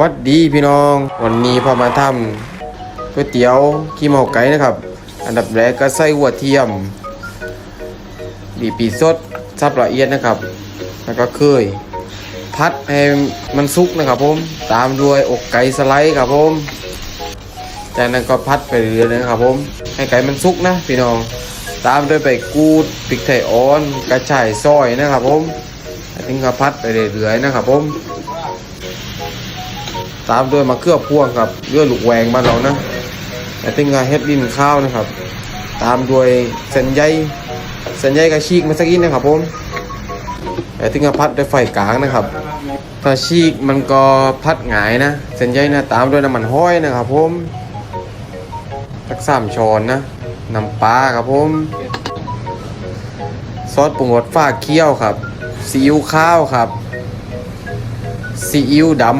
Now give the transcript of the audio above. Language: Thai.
วัดดีพี่น้อง วันนี้พอมาทำก๋วยเตี๋ยวขี้เมาไก่นะครับ อันดับแรกก็ใส่หัวเทียมบีบปีสดซับละเอียดนะครับ แล้วก็เคย พัดให้มันสุกนะครับผมตามด้วยอกไก่สไลด์ครับผมจากนั้นก็พัดไปเรื่อยๆนะครับผมให้ไก่มันสุกนะพี่น้อง ตามด้วยใบกูดพริกไทยอ่อน กระชายซอยนะครับผมแล้วถึงก็พัดไปเรื่อยๆนะครับผม ตามด้วยมะเขือพวงครับเลือดลูกแวงบ้านเรานะแล้วถึงก็เฮ็ดดินข้าวนะครับ ตามด้วยเส้นใยเส้นใยกระชีกมาสักนิดนะครับผมแล้วถึงก็พัดด้วยไฟกลางนะครับ ถ้าชีกมันก็พัดหงายนะ เส้นใยนะตามด้วยน้ำมันห้อยนะครับผมสักสามช้อนนะน้ำปลาครับผมซอสปรุงรสฟ้าเคี่ยวครับซีอิ๊วข้าวครับซีอิ๊วดำ